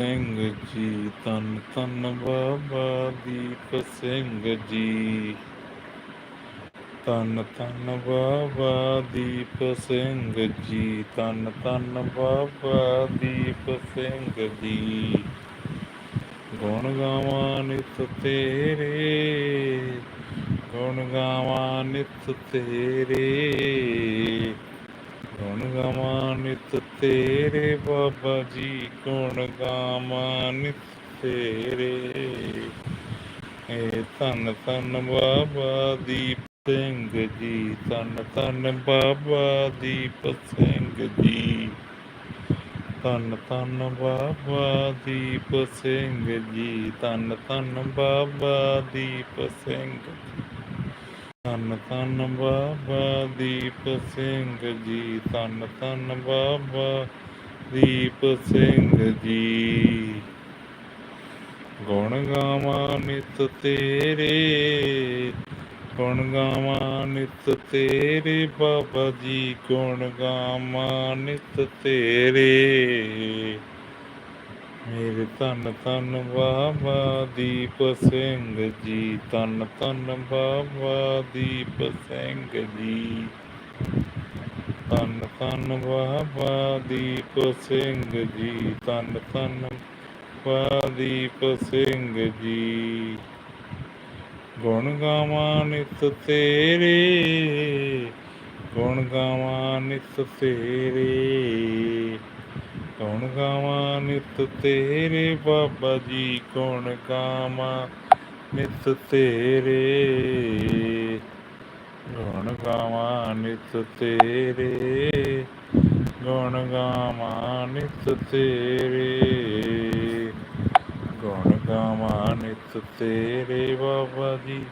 ਸਿੰਘ ਜੀ ਤਨ ਤਨ ਬਾਬਾ ਦੀਪ ਸਿੰਘ ਜੀ। ਤਨ ਤਨ ਬਾਬਾ ਦੀਪ ਸਿੰਘ ਜੀ ਤਨ ਤਨ ਬਾਬਾ ਦੀਪ ਸਿੰਘ ਜੀ। ਗੁਣ ਗਾਵਾਂ ਨਿਤ ਤੇਰੇ, ਗੁਣ ਗਾਵਾਂ ਨਿਤ ਤੇਰੇ। ਗੁਣ ਗਾਵਾਂ ਨਿਤ ਤੇਰੇ ਬਾਬਾ ਜੀ, ਗੁਣ ਗਾਵਾਂ ਨਿਤ ਤੇਰੇ। ਏ ਧੰਨ ਧੰਨ ਬਾਬਾ ਦੀਪ ਸਿੰਘ ਜੀ, ਧੰਨ ਧੰਨ ਬਾਬਾ ਦੀਪ ਸਿੰਘ ਜੀ। ਧੰਨ ਧੰਨ ਬਾਬਾ ਦੀਪ ਸਿੰਘ ਜੀ, ਧੰਨ ਧੰਨ ਬਾਬਾ ਦੀਪ ਸਿੰਘ ਜੀ। ਧੰਨ ਧੰਨ ਬਾਬਾ ਦੀਪ ਸਿੰਘ ਜੀ, ਧੰਨ ਧੰਨ ਬਾਬਾ ਦੀਪ ਸਿੰਘ ਜੀ। ਗੁਣ ਗਾਵਾਂ ਨਿਤ ਤੇਰੇ, ਗੁਣ ਗਾਵਾਂ ਨਿਤ ਤੇਰੇ ਬਾਬਾ ਜੀ, ਗੁਣ ਗਾਵਾਂ ਨਿਤ ਤੇਰੇ। ਮੇਰੇ ਧੰਨ ਧੰਨ ਬਾਬਾ ਦੀਪ ਸਿੰਘ ਜੀ, ਧੰਨ ਧੰਨ ਬਾਬਾ ਦੀਪ ਸਿੰਘ ਜੀ। ਧੰਨ ਧੰਨ ਬਾਬਾ ਦੀਪ ਸਿੰਘ ਜੀ, ਧੰਨ ਧੰਨ ਬਾਬਾ ਦੀਪ ਸਿੰਘ ਜੀ। ਗੁਣ ਗਾਵਾਂ ਨਿਤ ਤੇਰੇ, ਗੁਣ ਗਾਵਾਂ ਨਿਤ ਤੇਰੇ। ਗੁਣ ਗਾਵਾਂ? ਨਿਤ ਤੇਰੇ ਬਾਬਾ ਜੀ ਗੁਣ ਗਾਵਾਂ? ਨਿਤ ਤੇਰੇ ਗੁਣ ਗਾਵਾਂ? ਨਿਤ ਤੇਰੇ ਗੁਣ ਗਾਵਾਂ? ਨਿਤ ਤੇਰੇ ਗੁਣ ਗਾਵਾਂ? ਨਿਤ ਤੇਰੇ ਬਾਬਾ ਜੀ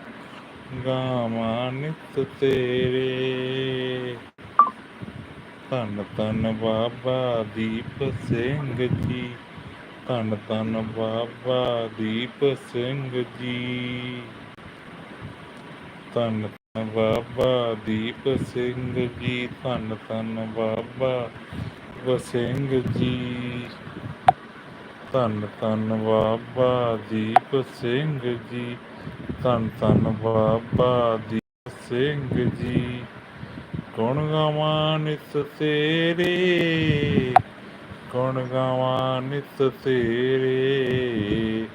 ਗਾਵਾਂ? ਨਿਤ ਤੇਰੇ ਧੰਨ ਧੰਨ ਬਾਬਾ ਦੀਪ ਸਿੰਘ ਜੀ। ਧੰਨ ਧੰਨ ਬਾਬਾ ਦੀਪ ਸਿੰਘ ਜੀ। ਧੰਨ ਧੰਨ ਬਾਬਾ ਦੀਪ ਸਿੰਘ ਜੀ। ਧੰਨ ਧੰਨ ਬਾਬਾ ਦੀਪ ਸਿੰਘ ਜੀ। ਧੰਨ ਧੰਨ ਬਾਬਾ ਦੀਪ ਸਿੰਘ ਜੀ। ਧੰਨ ਧੰਨ ਬਾਬਾ ਦੀਪ ਸਿੰਘ ਜੀ। ਗੁਣ ਗਾਵਾਂ ਨਿਤ ਤੇਰੇ ਗੁਣ ਗਾਵਾਂ ਨਿਤ ਤੇਰੇ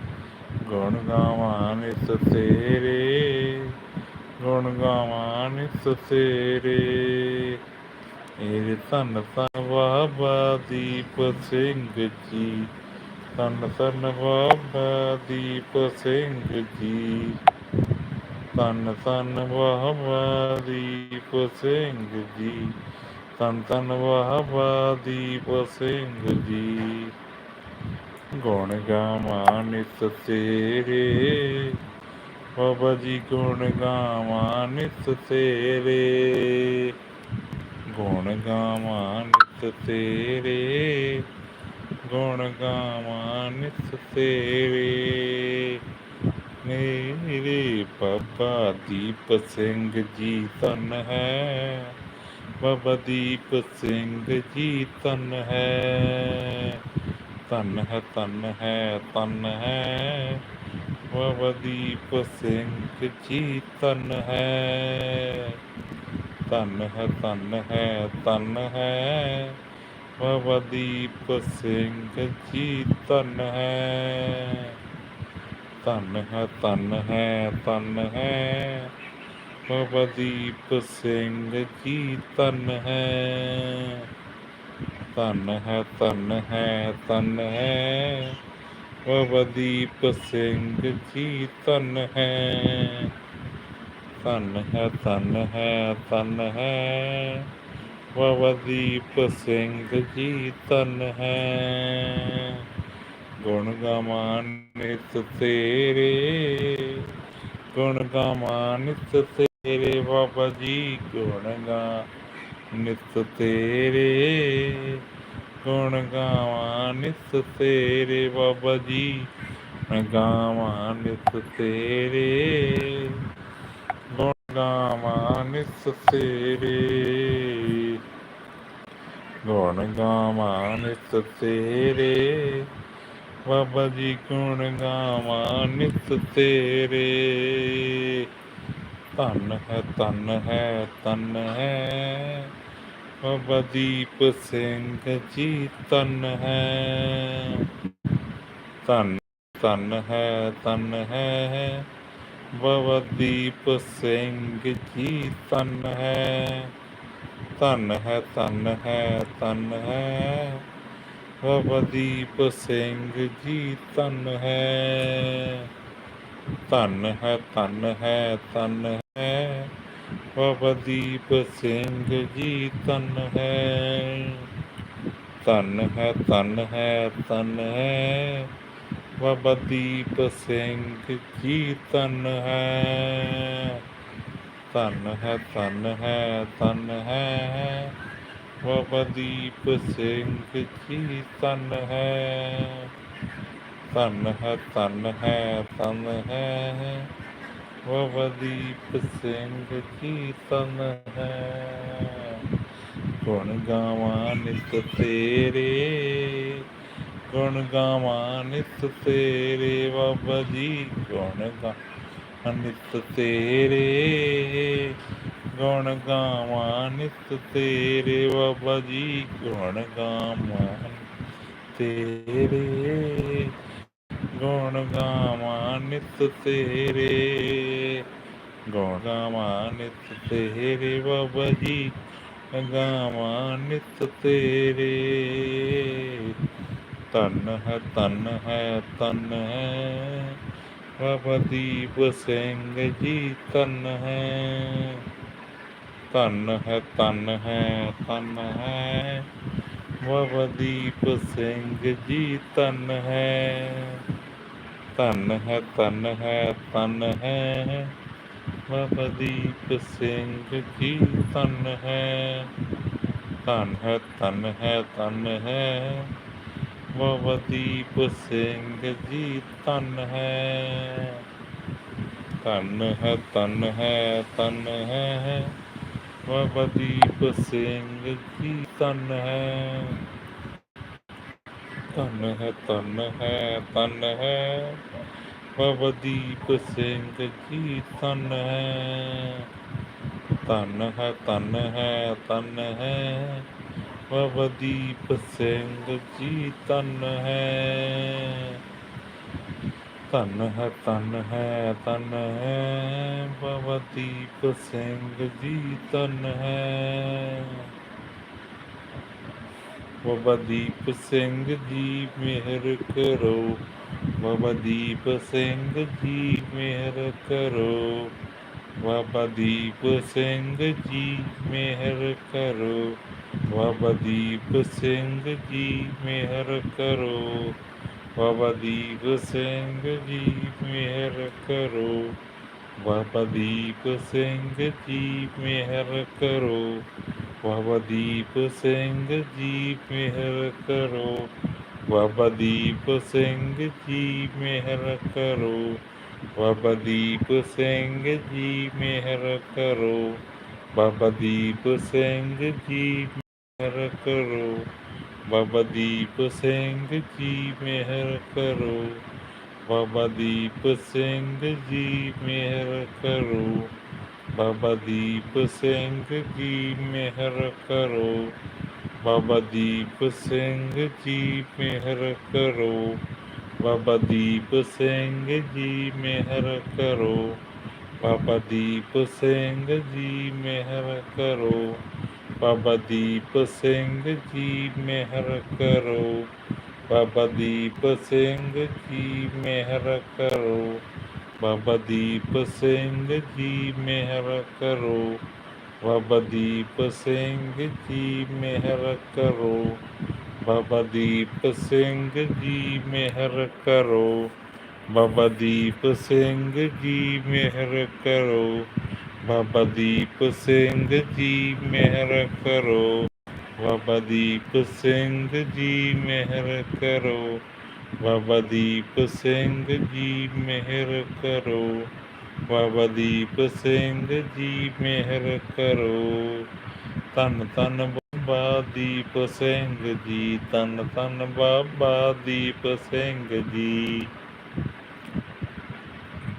ਗੁਣ ਗਾਵਾਂ ਨਿਤ ਤੇਰੇ ਗੁਣ ਗਾਵਾਂ ਨਿਤ ਤੇਰੇ ਏ ਧੰਨ ਧੰਨ ਬਾਬਾ ਦੀਪ ਸਿੰਘ ਜੀ। ਧੰਨ ਧੰਨ ਬਾਬਾ ਦੀਪ ਸਿੰਘ ਜੀ। ਧੰਨ ਧੰਨ ਬਾਬਾ ਦੀਪ ਸਿੰਘ ਜੀ। ਧੰਨ ਤਨ ਬਾਬਾ ਦੀਪ ਸਿੰਘ ਜੀ। ਗੁਣ ਗਾਵਾਂ ਨਿਤ ਤੇਰੇ। ਬਾਬਾ ਜੀ ਗੁਣ ਗਾਵਾਂ ਨਿਤ ਤੇਰੇ। ਗੁਣ ਗਾਵਾਂ ਨਿਤ ਤੇਰੇ। ਗੁਣ ਗਾਵਾਂ ਨਿਤ ਤੇਰੇ। میرے بابا دیپ سنگھ جی تن ہے بابا دیپ سنگھ جی تن ہے تن ہے تن ہے تن ہے بابا دیپ سنگھ جی تن ہے تن ہے تن ہے تن ہے بابا دیپ سنگھ جی تن ہے ਧਨ ਹੈ ਧਨ ਹੈ ਧਨ ਹੈ ਬਾਬਾ ਦੀਪ ਸਿੰਘ ਜੀ ਧਨ ਹੈ ਧਨ ਹੈ ਧਨ ਹੈ ਧਨ ਹੈ ਬਾਬਾ ਦੀਪ ਸਿੰਘ ਜੀ ਧਨ ਹੈ ਧਨ ਹੈ ਧਨ ਹੈ ਧਨ ਹੈ ਬਾਬਾ ਦੀਪ ਸਿੰਘ ਜੀ ਧਨ ਹੈ ਗੁਣ ਗਾਵਾਂ ਨਿਤ ਤੇਰੇ, ਗੁਣ ਗਾਵਾਂ ਨਿਤ ਤੇਰੇ ਬਾਬਾ ਜੀ, ਗੁਣ ਗਾ ਨਿਤ ਤੇਰੇ, ਗੁਣ ਗਾਵਾਂ ਨਿਤ ਤੇਰੇ ਬਾਬਾ ਜੀ, ਗੁਣ ਗਾਵਾਂ ਨਿਤ ਤੇਰੇ, ਗੁਣ ਗਾਵਾਂ ਨਿਤ ਤੇਰੇ, ਗੁਣ ਗਾਵਾਂ ਨਿਤ ਤੇਰੇ। بابا جی گن گاواں نت تیرے تن ہے تن ہے تن ہے بابا دیپ سنگھ جی تن ہے تن تن ہے تن ہے بابا دیپ سنگھ جی تن ہے تن ہے تن ہے تن ہے دیپ سنگھ جی تن ہے تن ہے تن ہے تن ہے بابا دیپ سنگھ جی تن ہے تن ہے تن ہے تن ہے بابا دیپ سنگھ جی تن ہے تن ہے تن ہے تن ہے ਹੈ ਬਾਬਾ ਦੀਪ ਸਿੰਘ ਜੀ ਧਨ ਹੈ ਧਨ ਹੈ ਧਨ ਹੈ ਧਨ ਹੈ ਬਾਬਾ ਦੀਪ ਸਿੰਘ ਜੀ ਧਨ ਹੈ ਗੁਣ ਗਾਵਾਂ ਨਿਤ ਤੇਰੇ ਗੁਣ ਗਾਵਾਂ ਨਿਤ ਤੇਰੇ ਬਾਬਾ ਜੀ ਗੁਣ ਗਾਵਾਂ ਨਿਤ ਤੇਰੇ گامان تیرے بابا جی گون گامان تیرے گون گامان تیرے گون گامان تیرے بابا جی گامان تیرے تن ہے تن ہے تن ہے بابا دی بسنگ جی تن ہے ਧਨ ਹੈ ਧਨ ਹੈ ਧਨ ਹੈ ਧਨ ਹੈ ਬਾਬਾ ਦੀਪ ਸਿੰਘ ਜੀ ਧਨ ਹੈ ਧਨ ਹੈ ਧਨ ਹੈ ਧਨ ਹੈ ਬਾਬਾ ਦੀਪ ਸਿੰਘ ਜੀ ਧਨ ਹੈ ਧਨ ਹੈ ਧਨ ਹੈ ਧਨ ਹੈ ਬਾਬਾ ਦੀਪ ਸਿੰਘ ਜੀ ਧਨ ਹੈ ਧਨ ਹੈ ਧਨ ਹੈ ਧਨ ਹੈ ਬਾਬਦੀਪ ਸਿੰਘ ਜੀ ਤਨ ਹੈ। ਤਨ ਹੈ ਤਨ ਹੈ ਤਨ ਹੈ। ਬਾਬਦੀਪ ਸਿੰਘ ਜੀ ਤਨ ਹੈ। ਤਨ ਹੈ ਤਨ ਹੈ ਤਨ ਹੈ। ਬਾਬਦੀਪ ਸਿੰਘ ਜੀ ਤਨ ਹੈ। ਧਨ ਹੈ ਧਨ ਹੈ ਧਨ ਹੈ ਬਾਬਾ ਦੀਪ ਸਿੰਘ ਜੀ ਧਨ ਹੈ ਬਾਬਾ ਦੀਪ ਸਿੰਘ ਜੀ ਮਿਹਰ ਕਰੋ ਬਾਬਾ ਦੀਪ ਸਿੰਘ ਜੀ ਮਿਹਰ ਕਰੋ ਬਾਬਾ ਦੀਪ ਸਿੰਘ ਜੀ ਮਿਹਰ ਕਰੋ ਬਾਬਾ ਦੀਪ ਸਿੰਘ ਜੀ ਮਿਹਰ ਕਰੋ ਬਾਬਾ ਦੀਪ ਸਿੰਘ ਜੀ, ਮਿਹਰ ਕਰੋ। ਬਾਬਾ ਦੀਪ ਸਿੰਘ ਜੀ, ਮਿਹਰ ਕਰੋ। ਬਾਬਾ ਦੀਪ ਸਿੰਘ ਜੀ, ਮਿਹਰ ਕਰੋ। ਬਾਬਾ ਦੀਪ ਸਿੰਘ ਜੀ, ਮਿਹਰ ਕਰੋ। ਬਾਬਾ ਦੀਪ ਸਿੰਘ ਜੀ, ਮਿਹਰ ਕਰੋ। ਬਾਬਾ ਦੀਪ ਸਿੰਘ ਜੀ, ਮਿਹਰ ਕਰੋ। بابا دیپ سنگھ جی مہر کرو بابا دیپ سنگھ جی مہر کرو بابا دیپ سنگھ جی مہر کرو بابا دیپ سنگ جی مہر کرو بابا دیپ سنگھ جی مہر کرو بابا دیپ سنگھ جی مہر کرو ਬਾਬਾ ਦੀਪ ਸਿੰਘ ਜੀ ਮਿਹਰ ਕਰੋ ਬਾਬਾ ਦੀਪ ਸਿੰਘ ਜੀ ਮਿਹਰ ਕਰੋ ਬਾਬਾ ਦੀਪ ਸਿੰਘ ਜੀ ਮਿਹਰ ਕਰੋ ਬਾਬਾ ਦੀਪ ਸਿੰਘ ਜੀ ਮਿਹਰ ਕਰੋ ਬਾਬਾ ਦੀਪ ਸਿੰਘ ਜੀ ਮਿਹਰ ਕਰੋ ਬਾਬਾ ਦੀਪ ਸਿੰਘ ਜੀ ਮਿਹਰ ਕਰੋ بابا دیپ سنگھ جی مہر کرو بابا دیپ سنگھ جی مہر کرو بابا دیپ سنگھ جی مہر کرو بابا دیپ سنگھ جی مہر کرو تن تن بابا دیپ سنگھ جی تن تن بابا دیپ سنگھ جی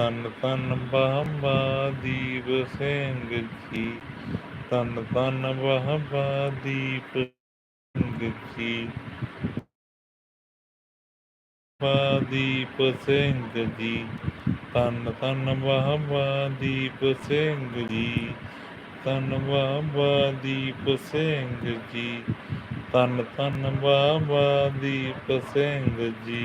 تن تن بابا دیپ سنگ جی تن تن بابا دیپ سنگ جی بابا دیپ سنگ جی تن تن بابا دیپ سنگ جی تن بابا دیپ سنگ جی تن تن بابا دیپ سنگ جی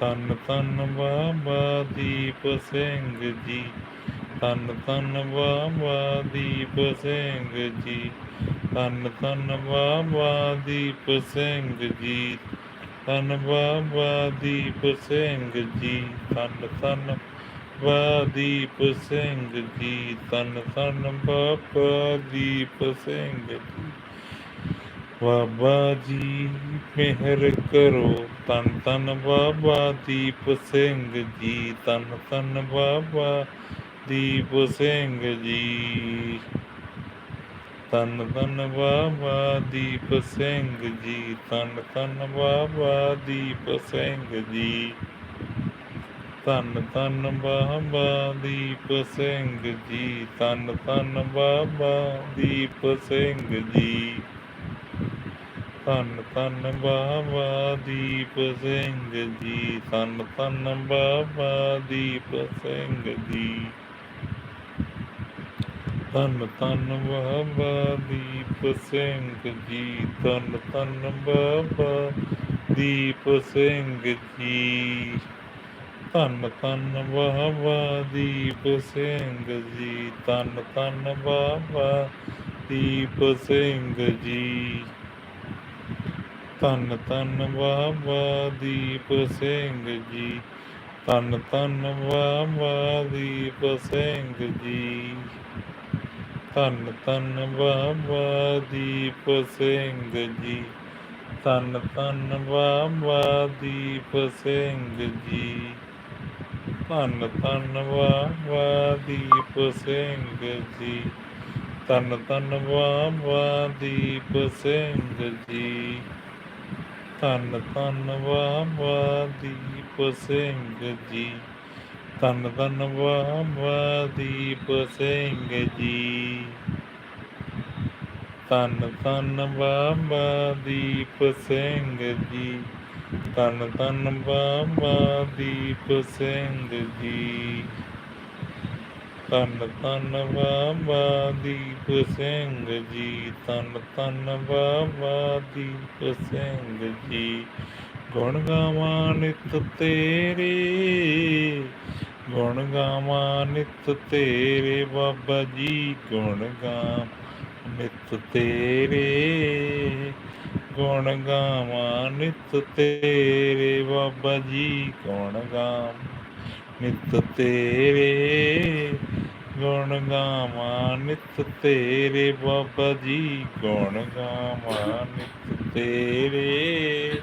ਤਨ ਤਨ ਬਾਬਾ ਦੀਪ ਸਿੰਘ ਜੀ ਤਨ ਤਨ ਬਾਬਾ ਦੀਪ ਸਿੰਘ ਜੀ ਤਨ ਤਨ ਬਾਬਾ ਦੀਪ ਸਿੰਘ ਜੀ ਤਨ ਬਾਬਾ ਦੀਪ ਸਿੰਘ ਜੀ ਤਨ ਤਨ ਬਾਬਾ ਦੀਪ ਸਿੰਘ ਜੀ ਤਨ ਤਨ ਬਾਬਾ ਦੀਪ ਸਿੰਘ ਜੀ بابا جی مہر کرو تن تن بابا دیپ سنگھ جی تن تن بابا دیپ سنگھ جی تن تن بابا دیپ سنگھ جی تن تن بابا دیپ سنگھ جی تن تن بابا دیپ ਸਿੰਘ جی تن تن بابا دیپ سنگھ جی ਤਨ ਤਨ ਬਾਬਾ ਦੀਪ ਸਿੰਘ ਜੀ ਤਨ ਤਨ ਬਾਬਾ ਦੀਪ ਸਿੰਘ ਜੀ ਤਨ ਤਨ ਬਾਬਾ ਦੀਪ ਸਿੰਘ ਜੀ ਤਨ ਤਨ ਬਾਬਾ ਦੀਪ ਸਿੰਘ ਜੀ ਤਨ ਤਨ ਬਾਬਾ ਦੀਪ ਸਿੰਘ ਜੀ ਤਨ ਤਨ ਬਾਬਾ ਦੀਪ ਸਿੰਘ ਜੀ ਧੰਨ ਧੰਨ ਬਾਬਾ ਦੀਪ ਸਿੰਘ ਜੀ। ਧੰਨ ਧੰਨ ਬਾਬਾ ਦੀਪ ਸਿੰਘ ਜੀ। ਧੰਨ ਧੰਨ ਬਾਬਾ ਦੀਪ ਸਿੰਘ ਜੀ। ਧੰਨ ਧੰਨ ਬਾਬਾ ਦੀਪ ਸਿੰਘ ਜੀ। ਧੰਨ ਧੰਨ ਬਾਬਾ ਦੀਪ ਸਿੰਘ ਜੀ। ਧੰਨ ਧੰਨ ਬਾਬਾ ਦੀਪ ਸਿੰਘ ਜੀ। ਧੰਨ ਧੰਨ ਵਾਵਾ ਦੀਪ ਸਿੰਘ ਜੀ। ਧੰਨ ਧੰਨ ਵਾਵਾ ਦੀਪ ਸਿੰਘ ਜੀ। ਧੰਨ ਧੰਨ ਬਾਬਾ ਦੀਪ ਸਿੰਘ ਜੀ। ਧੰਨ ਧੰਨ ਬਾਬਾ ਦੀਪ ਸਿੰਘ ਜੀ। ਤਨ ਤਨ ਬਾਬਾ ਦੀਪ ਸਿੰਘ ਜੀ ਤਨ ਤਨ ਬਾਬਾ ਦੀਪ ਸਿੰਘ ਜੀ। ਗੁਣ ਗਾਵਾਂ ਨਿਤ ਤੇਰੇ, ਗੁਣ ਗਾਵਾਂ ਨਿਤ ਤੇਰੇ ਬਾਬਾ ਜੀ। ਗੁਣ ਗਾਵਾਂ ਨਿਤ ਤੇਰੇ, ਗੁਣ ਗਾਵਾਂ ਨਿਤ ਤੇਰੇ ਬਾਬਾ ਜੀ। ਗੁਣ ਗਾਵਾਂ ਨਿਤ ਤੇਰੇ ਗੁਣ ਗਾਵਾਂ, ਨਿਤ ਤੇਰੇ ਬਾਬਾ ਜੀ ਗੁਣ ਗਾਵਾਂ, ਨਿਤ ਤੇਰੇ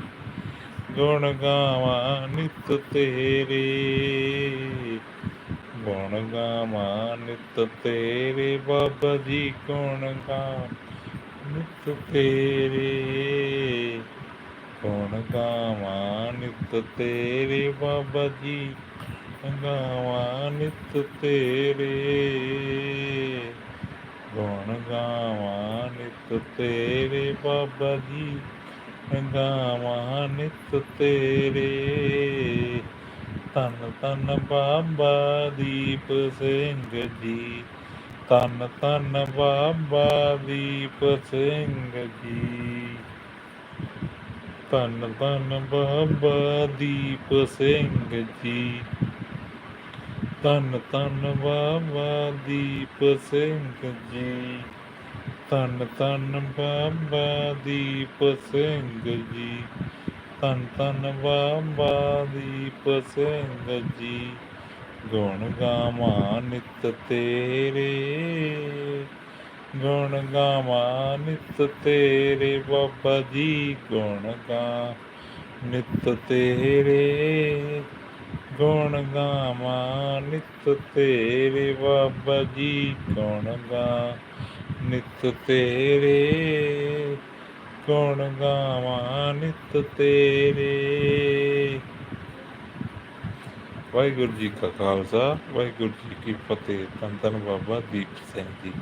ਗੁਣ ਗਾਵਾਂ, ਨਿਤ ਤੇਰੇ ਗੁਣ ਗਾਵਾਂ, ਨਿਤ ਤੇਰੇ ਬਾਬਾ ਜੀ ਗੁਣ ਗਾਵਾਂ, ਨਿਤ ਤੇਰੇ ਗੁਣ ਗਾਵਾਂ, ਨਿਤ ਤੇਰੇ ਬਾਬਾ ਜੀ ਗਾਵਾਂ ਨਿਤ ਤੇਰੇ। ਗੁਣ ਗਾਵਾਂ ਨਿਤ ਤੇਰੇ ਬਾਬਾ ਜੀ। ਗਾਵਾਂ ਨਿਤ ਤੇਰੇ। ਧੰਨ ਧੰਨ ਬਾਬਾ ਦੀਪ ਸਿੰਘ ਜੀ। ਧੰਨ ਧੰਨ ਬਾਬਾ ਦੀਪ ਸਿੰਘ ਜੀ। ਧੰਨ ਧੰਨ ਬਾਬਾ ਦੀਪ ਸਿੰਘ ਜੀ। ਧੰਨ ਧੰਨ ਬਾਬਾ ਦੀਪ ਸਿੰਘ ਜੀ। ਧੰਨ ਧੰਨ ਬਾਬਾ ਦੀਪ ਸਿੰਘ ਜੀ। ਧੰਨ ਧੰਨ ਬਾਬਾ ਦੀਪ ਸਿੰਘ ਜੀ। ਗੁਣ ਗਾਵਾਂ ਨਿਤ ਤੇਰੇ। ਗੁਣ ਗਾਵਾਂ ਨਿਤ ਤੇਰੇ ਬਾਬਾ ਜੀ। ਗੁਣ ਗਾ ਨਿਤ ਤੇਰੇ। ਗੁਣ ਗਾਵਾਂ, ਨਿਤ ਤੇਰੇ ਬਾਬਾ ਜੀ ਗੁਣ ਗਾ ਨਿਤ ਤੇਰੇ ਗੁਣ ਗਾਵਾਂ, ਨਿਤ ਤੇਰੇ। ਵਾਹਿਗੁਰੂ ਜੀ ਕਾ ਖਾਲਸਾ, ਵਾਹਿਗੁਰੂ ਜੀ ਕੀ ਫਤਿਹ। ਤਨ ਧੰਨ ਬਾਬਾ ਦੀਪ ਸਿੰਘ ਜੀ।